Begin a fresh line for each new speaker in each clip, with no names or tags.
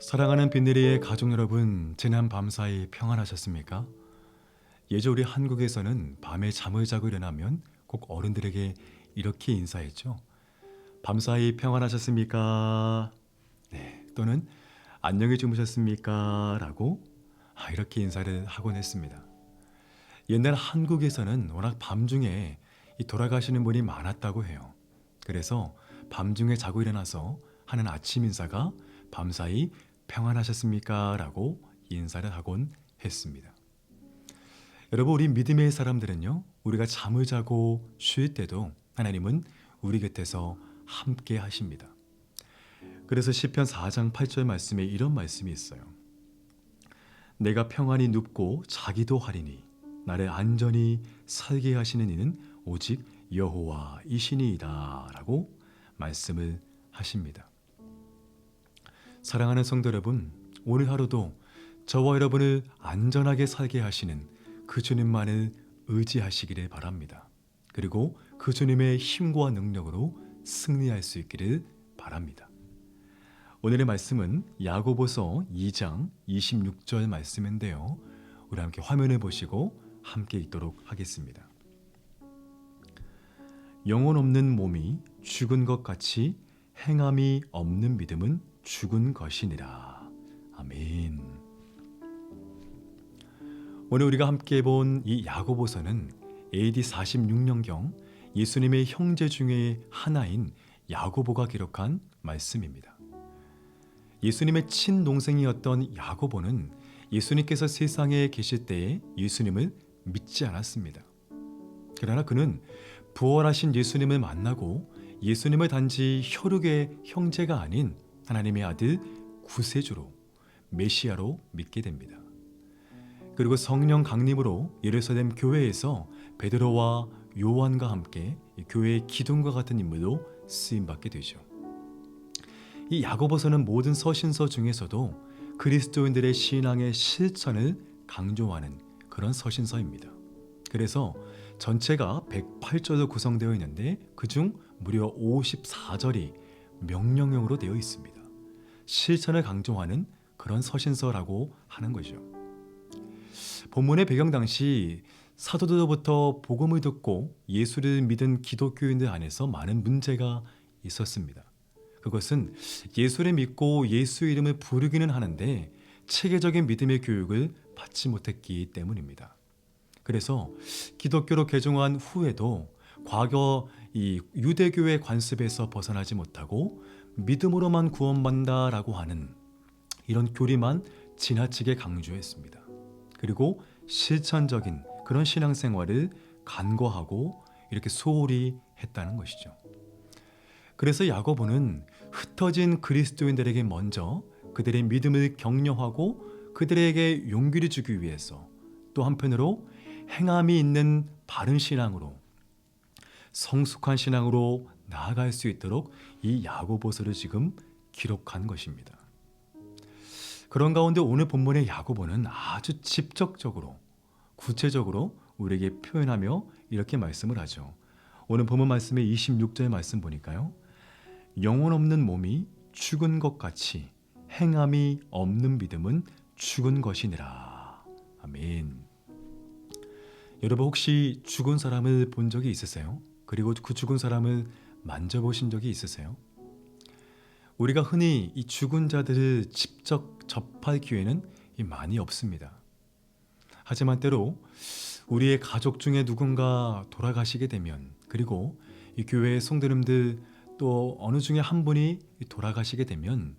사랑하는 빈내리의 가족 여러분, 지난 밤사이 평안하셨습니까? 예전 우리 한국에서는 밤에 잠을 자고 일어나면 꼭 어른들에게 이렇게 인사했죠. 밤사이 평안하셨습니까? 네, 또는 안녕히 주무셨습니까? 라고 아, 이렇게 인사를 하곤 했습니다. 옛날 한국에서는 워낙 밤중에 이 돌아가시는 분이 많았다고 해요. 그래서 밤중에 자고 일어나서 하는 아침 인사가 밤사이 평안하셨습니까? 라고 인사를 하곤 했습니다. 여러분, 우리 믿음의 사람들은요, 우리가 잠을 자고 쉴 때도 하나님은 우리 곁에서 함께 하십니다. 그래서 시편 4장 8절 말씀에 이런 말씀이 있어요. 내가 평안히 눕고 자기도 하리니 나를 안전히 살게 하시는 이는 오직 여호와이시니이다라고 말씀을 하십니다. 사랑하는 성도 여러분, 오늘 하루도 저와 여러분을 안전하게 살게 하시는 그 주님만을 의지하시기를 바랍니다. 그리고 그 주님의 힘과 능력으로 승리할 수 있기를 바랍니다. 오늘의 말씀은 야고보서 2장 26절 말씀인데요. 우리 함께 화면을 보시고 함께 읽도록 하겠습니다. 영혼 없는 몸이 죽은 것 같이 행함이 없는 믿음은 죽은 것이니라. 아멘. 오늘 우리가 함께 본 이 야고보서는 AD 46년경 예수님의 형제 중에 하나인 야고보가 기록한 말씀입니다. 예수님의 친동생이었던 야고보는 예수님께서 세상에 계실 때에 예수님을 믿지 않았습니다. 그러나 그는 부활하신 예수님을 만나고 예수님을 단지 혈육의 형제가 아닌 하나님의 아들 구세주로 메시아로 믿게 됩니다. 그리고 성령 강림으로 예루살렘 교회에서 베드로와 요한과 함께 교회의 기둥과 같은 인물로 쓰임 받게 되죠. 이 야고보서는 모든 서신서 중에서도 그리스도인들의 신앙의 실천을 강조하는 그런 서신서입니다. 그래서 전체가 108절로 구성되어 있는데 그중 무려 54절이 명령형으로 되어 있습니다. 실천을 강조하는 그런 서신서라고 하는 거죠. 본문의 배경 당시 사도들로부터 복음을 듣고 예수를 믿은 기독교인들 안에서 많은 문제가 있었습니다. 그것은 예수를 믿고 예수 이름을 부르기는 하는데 체계적인 믿음의 교육을 받지 못했기 때문입니다. 그래서 기독교로 개종한 후에도 과거 이 유대교의 관습에서 벗어나지 못하고 믿음으로만 구원받는다라고 하는 이런 교리만 지나치게 강조했습니다. 그리고 실천적인 그런 신앙생활을 간과하고 이렇게 소홀히 했다는 것이죠. 그래서 야고보는 흩어진 그리스도인들에게 먼저 그들의 믿음을 격려하고 그들에게 용기를 주기 위해서 또 한편으로 행함이 있는 바른 신앙으로 성숙한 신앙으로 나아갈 수 있도록 이 야고보서를 지금 기록한 것입니다. 그런 가운데 오늘 본문의 야고보는 아주 직접적으로 구체적으로 우리에게 표현하며 이렇게 말씀을 하죠. 오늘 본문 말씀의 26절 말씀 보니까요. 영혼 없는 몸이 죽은 것 같이 행함이 없는 믿음은 죽은 것이니라. 아멘. 여러분 혹시 죽은 사람을 본 적이 있으세요? 그리고 그 죽은 사람을 만져보신 적이 있으세요? 우리가 흔히 이 죽은 자들을 직접 접할 기회는 많이 없습니다. 하지만 때로 우리의 가족 중에 누군가 돌아가시게 되면 그리고 이 교회의 성도님들 또 어느 중에 한 분이 돌아가시게 되면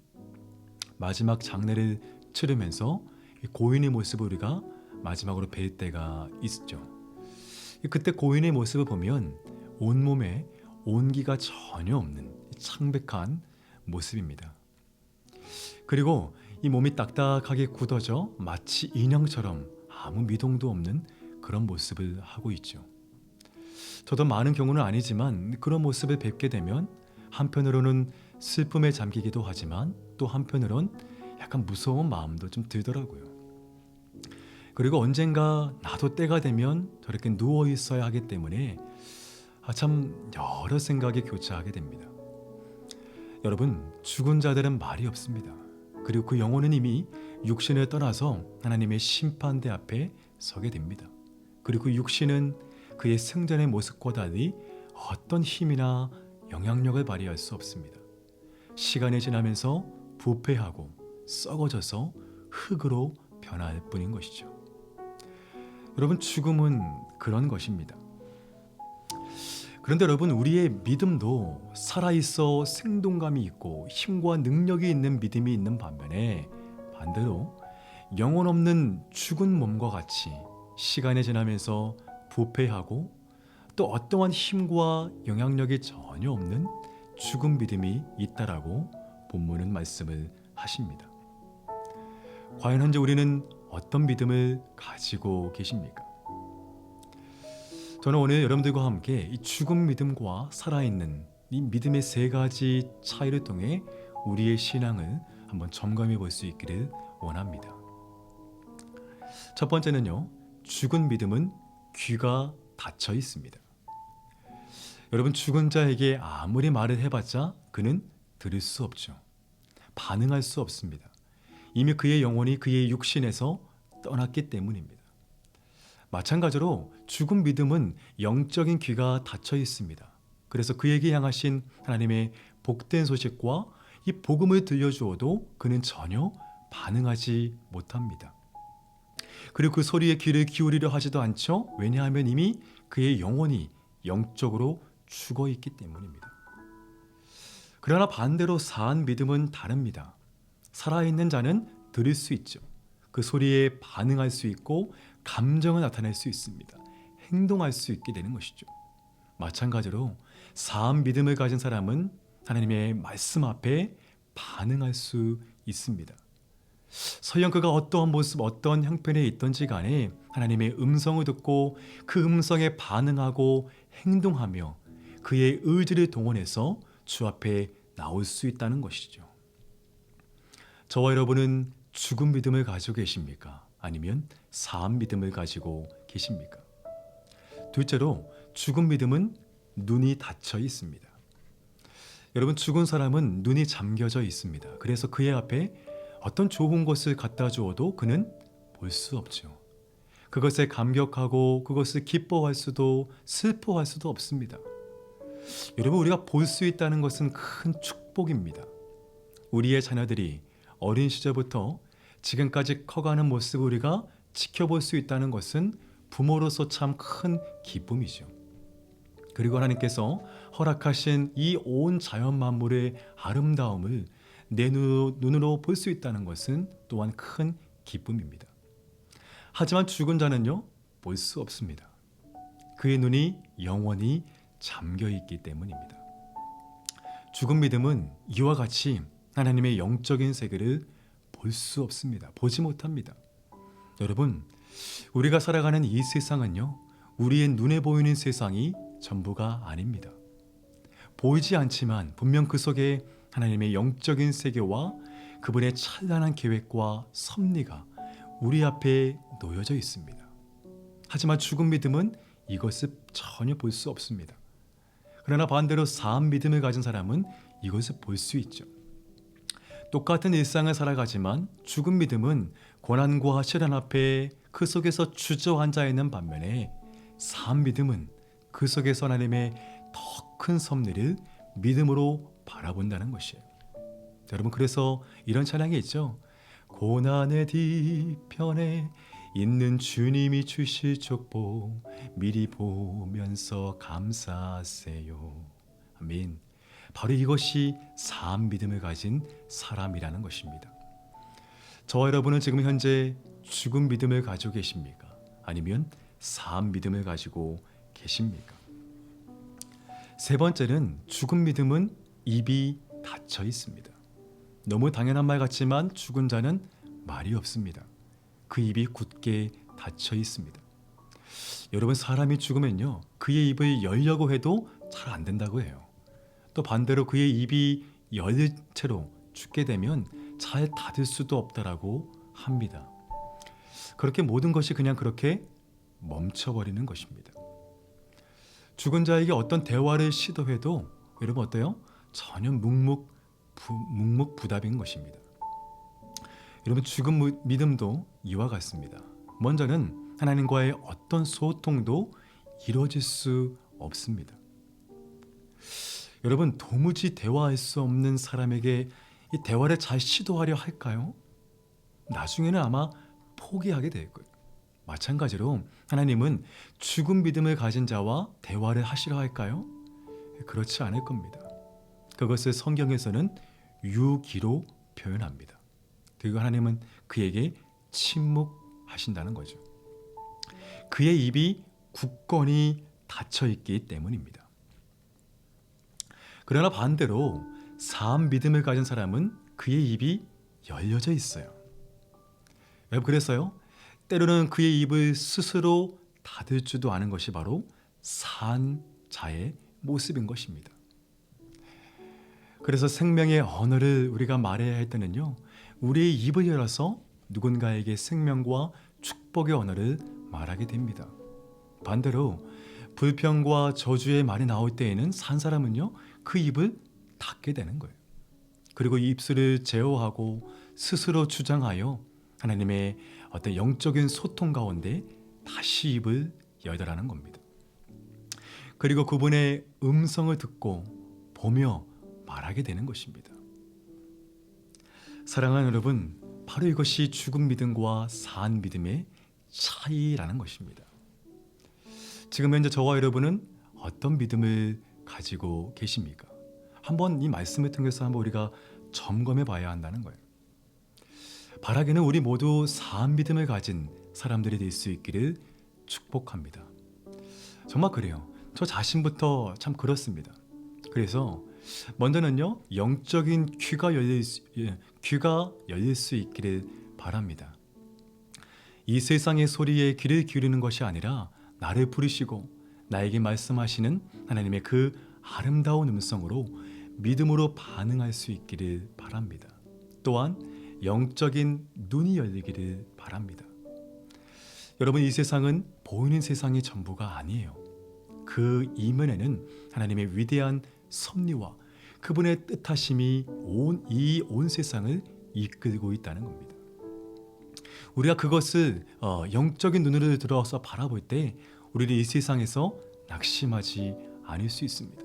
마지막 장례를 치르면서 고인의 모습을 우리가 마지막으로 뵐 때가 있죠. 그때 고인의 모습을 보면 온몸에 온기가 전혀 없는 창백한 모습입니다. 그리고 이 몸이 딱딱하게 굳어져 마치 인형처럼 아무 미동도 없는 그런 모습을 하고 있죠. 저도 많은 경우는 아니지만 그런 모습을 뵙게 되면 한편으로는 슬픔에 잠기기도 하지만 또 한편으론 약간 무서운 마음도 좀 들더라고요. 그리고 언젠가 나도 때가 되면 저렇게 누워 있어야 하기 때문에 아, 참 여러 생각이 교차하게 됩니다. 여러분, 죽은 자들은 말이 없습니다. 그리고 그 영혼은 이미 육신을 떠나서 하나님의 심판대 앞에 서게 됩니다. 그리고 그 육신은 그의 생전의 모습과 달리 어떤 힘이나 영향력을 발휘할 수 없습니다. 시간이 지나면서 부패하고 썩어져서 흙으로 변할 뿐인 것이죠. 여러분 죽음은 그런 것입니다. 그런데 여러분 우리의 믿음도 살아있어 생동감이 있고 힘과 능력이 있는 믿음이 있는 반면에 반대로 영혼 없는 죽은 몸과 같이 시간이 지나면서 부패하고 또 어떠한 힘과 영향력이 전혀 없는 죽은 믿음이 있다라고 본문은 말씀을 하십니다. 과연 현재 우리는 어떤 믿음을 가지고 계십니까? 저는 오늘 여러분들과 함께 이 죽은 믿음과 살아있는 이 믿음의 세 가지 차이를 통해 우리의 신앙을 한번 점검해 볼 수 있기를 원합니다. 첫 번째는요, 죽은 믿음은 귀가 닫혀 있습니다. 여러분, 죽은 자에게 아무리 말을 해봤자 그는 들을 수 없죠. 반응할 수 없습니다. 이미 그의 영혼이 그의 육신에서 떠났기 때문입니다. 마찬가지로 죽은 믿음은 영적인 귀가 닫혀 있습니다. 그래서 그에게 향하신 하나님의 복된 소식과 이 복음을 들려주어도 그는 전혀 반응하지 못합니다. 그리고 그 소리에 귀를 기울이려 하지도 않죠. 왜냐하면 이미 그의 영혼이 영적으로 죽어 있기 때문입니다. 그러나 반대로 사한 믿음은 다릅니다. 살아있는 자는 들을 수 있죠. 그 소리에 반응할 수 있고 감정을 나타낼 수 있습니다. 행동할 수 있게 되는 것이죠. 마찬가지로 사한 믿음을 가진 사람은 하나님의 말씀 앞에 반응할 수 있습니다. 설령 그가 어떠한 모습, 어떤 형편에 있던지 간에 하나님의 음성을 듣고 그 음성에 반응하고 행동하며 그의 의지를 동원해서 주 앞에 나올 수 있다는 것이죠. 저와 여러분은 죽은 믿음을 가지고 계십니까? 아니면 사한 믿음을 가지고 계십니까? 둘째로 죽은 믿음은 눈이 닫혀 있습니다. 여러분 죽은 사람은 눈이 잠겨져 있습니다. 그래서 그의 앞에 어떤 좋은 것을 갖다 주어도 그는 볼 수 없죠. 그것에 감격하고 그것을 기뻐할 수도 슬퍼할 수도 없습니다. 여러분 우리가 볼 수 있다는 것은 큰 축복입니다. 우리의 자녀들이 어린 시절부터 지금까지 커가는 모습을 우리가 지켜볼 수 있다는 것은 부모로서 참 큰 기쁨이죠. 그리고 하나님께서 허락하신 이 온 자연 만물의 아름다움을 내 눈으로 볼 수 있다는 것은 또한 큰 기쁨입니다. 하지만 죽은 자는요, 볼 수 없습니다. 그의 눈이 영원히 잠겨 있기 때문입니다. 죽은 믿음은 이와 같이 하나님의 영적인 세계를 볼 수 없습니다. 보지 못합니다. 여러분, 우리가 살아가는 이 세상은요, 우리의 눈에 보이는 세상이 전부가 아닙니다. 보이지 않지만 분명 그 속에 하나님의 영적인 세계와 그분의 찬란한 계획과 섭리가 우리 앞에 놓여져 있습니다. 하지만 죽은 믿음은 이것을 전혀 볼 수 없습니다. 그러나 반대로 사한 믿음을 가진 사람은 이것을 볼 수 있죠. 똑같은 일상을 살아가지만 죽은 믿음은 고난과 시련 앞에 그 속에서 주저앉아 있는 반면에 사한 믿음은 그 속에서 하나님의 더 큰 섭리를 믿음으로 바라본다는 것이에요. 여러분 그래서 이런 찬양이 있죠. 고난의 뒤편에 있는 주님이 주실 족보 미리 보면서 감사하세요. 아멘. 바로 이것이 사한 믿음을 가진 사람이라는 것입니다. 저와 여러분은 지금 현재 죽은 믿음을 가지고 계십니까? 아니면 사한 믿음을 가지고 계십니까? 세 번째는 죽은 믿음은 입이 닫혀 있습니다. 너무 당연한 말 같지만 죽은 자는 말이 없습니다. 그 입이 굳게 닫혀 있습니다. 여러분 사람이 죽으면요 그의 입을 열려고 해도 잘 안 된다고 해요. 또 반대로 그의 입이 열린 채로 죽게 되면 잘 닫을 수도 없다라고 합니다. 그렇게 모든 것이 그냥 그렇게 멈춰버리는 것입니다. 죽은 자에게 어떤 대화를 시도해도 여러분 어때요? 전혀 묵묵 부, 묵묵부답인 것입니다. 여러분 죽은 무- 믿음도 이와 같습니다. 먼저는 하나님과의 어떤 소통도 이루어질 수 없습니다. 여러분 도무지 대화할 수 없는 사람에게 이 대화를 잘 시도하려 할까요? 나중에는 아마 포기하게 될 거예요. 마찬가지로 하나님은 죽은 믿음을 가진 자와 대화를 하시려 할까요? 그렇지 않을 겁니다. 그것을 성경에서는 유기로 표현합니다. 그리고 하나님은 그에게 침묵하신다는 거죠. 그의 입이 굳건히 닫혀 있기 때문입니다. 그러나 반대로 사암 믿음을 가진 사람은 그의 입이 열려져 있어요. 여러분 그래서요. 때로는 그의 입을 스스로 닫을 줄도 아는 것이 바로 산 자의 모습인 것입니다. 그래서 생명의 언어를 우리가 말해야 할 때는요. 우리의 입을 열어서 누군가에게 생명과 축복의 언어를 말하게 됩니다. 반대로 불평과 저주의 말이 나올 때에는 산 사람은요. 그 입을 닫게 되는 거예요. 그리고 이 입술을 제어하고 스스로 주장하여 하나님의 어떤 영적인 소통 가운데 다시 입을 열더라는 겁니다. 그리고 그분의 음성을 듣고 보며 말하게 되는 것입니다. 사랑하는 여러분, 바로 이것이 죽은 믿음과 산 믿음의 차이라는 것입니다. 지금 현재 저와 여러분은 어떤 믿음을 가지고 계십니까? 한번 이 말씀을 통해서 한번 우리가 점검해 봐야 한다는 거예요. 바라기는 우리 모두 사한 믿음을 가진 사람들이 될 수 있기를 축복합니다. 정말 그래요. 저 자신부터 참 그렇습니다. 그래서 먼저는요 영적인 귀가 열릴 수, 예, 귀가 열릴 수 있기를 바랍니다. 이 세상의 소리에 귀를 기울이는 것이 아니라 나를 부르시고 나에게 말씀하시는 하나님의 그 아름다운 음성으로 믿음으로 반응할 수 있기를 바랍니다. 또한 영적인 눈이 열리기를 바랍니다. 여러분 이 세상은 보이는 세상이 전부가 아니에요. 그 이면에는 하나님의 위대한 섭리와 그분의 뜻하심이 온 이 온 세상을 이끌고 있다는 겁니다. 우리가 그것을 어, 영적인 눈으로 들어서 바라볼 때 우리는 이 세상에서 낙심하지 않을 수 있습니다.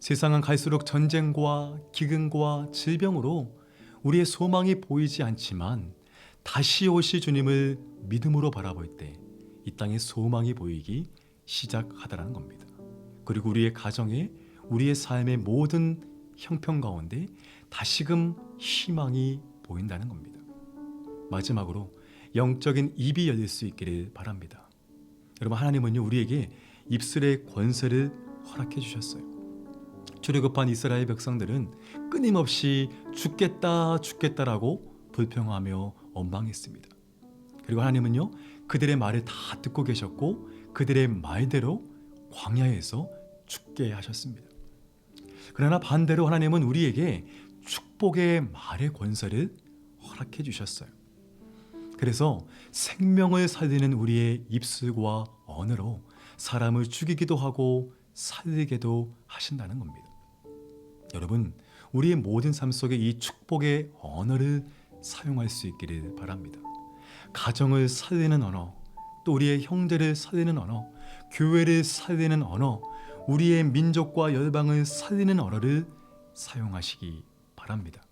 세상은 갈수록 전쟁과 기근과 질병으로 우리의 소망이 보이지 않지만 다시 오실 주님을 믿음으로 바라볼 때 이 땅에 소망이 보이기 시작하다라는 겁니다. 그리고 우리의 가정에 우리의 삶의 모든 형편 가운데 다시금 희망이 보인다는 겁니다. 마지막으로 영적인 입이 열릴 수 있기를 바랍니다. 여러분 하나님은요 우리에게 입술의 권세를 허락해 주셨어요. 출애굽한 이스라엘 백성들은 끊임없이 죽겠다 죽겠다라고 불평하며 원망했습니다. 그리고 하나님은요 그들의 말을 다 듣고 계셨고 그들의 말대로 광야에서 죽게 하셨습니다. 그러나 반대로 하나님은 우리에게 축복의 말의 권세를 허락해 주셨어요. 그래서 생명을 살리는 우리의 입술과 언어로 사람을 죽이기도 하고 살리게도 하신다는 겁니다. 여러분, 우리의 모든 삶 속에 이 축복의 언어를 사용할 수 있기를 바랍니다. 가정을 살리는 언어, 또 우리의 형제를 살리는 언어, 교회를 살리는 언어, 우리의 민족과 열방을 살리는 언어를 사용하시기 바랍니다.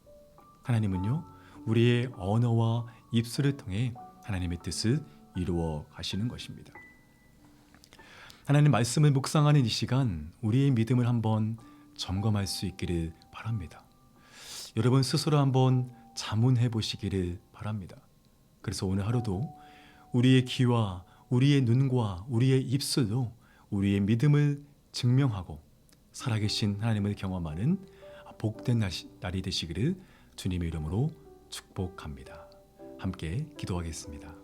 하나님은요, 우리의 언어와 입술을 통해 하나님의 뜻을 이루어 가시는 것입니다. 하나님 말씀을 묵상하는 이 시간, 우리의 믿음을 한번 점검할 수 있기를 바랍니다. 여러분 스스로 한번 자문해 보시기를 바랍니다. 그래서 오늘 하루도 우리의 귀와 우리의 눈과 우리의 입술로 우리의 믿음을 증명하고 살아계신 하나님을 경험하는 복된 날이 되시기를 주님의 이름으로 축복합니다. 함께 기도하겠습니다.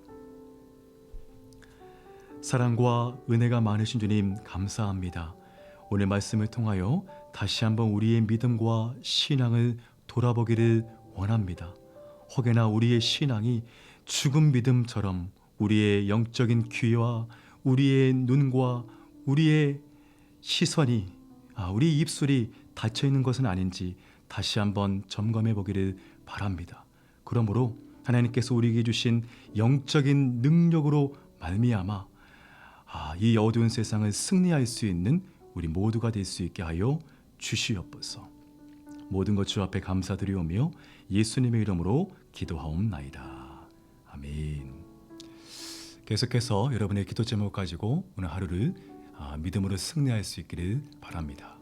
사랑과 은혜가 많으신 주님 감사합니다. 오늘 말씀을 통하여 다시 한번 우리의 믿음과 신앙을 돌아보기를 원합니다. 혹여나 우리의 신앙이 죽은 믿음처럼 우리의 영적인 귀와 우리의 눈과 우리의 시선이 아, 우리 입술이 닫혀 있는 것은 아닌지 다시 한번 점검해 보기를 바랍니다. 그러므로 하나님께서 우리에게 주신 영적인 능력으로 말미암아 아, 이 어두운 세상을 승리할 수 있는 우리 모두가 될 수 있게 하여 주시옵소서. 모든 것 주 앞에 감사드리오며 예수님의 이름으로 기도하옵나이다. 아멘. 계속해서 여러분의 기도 제목 가지고 오늘 하루를 아, 믿음으로 승리할 수 있기를 바랍니다.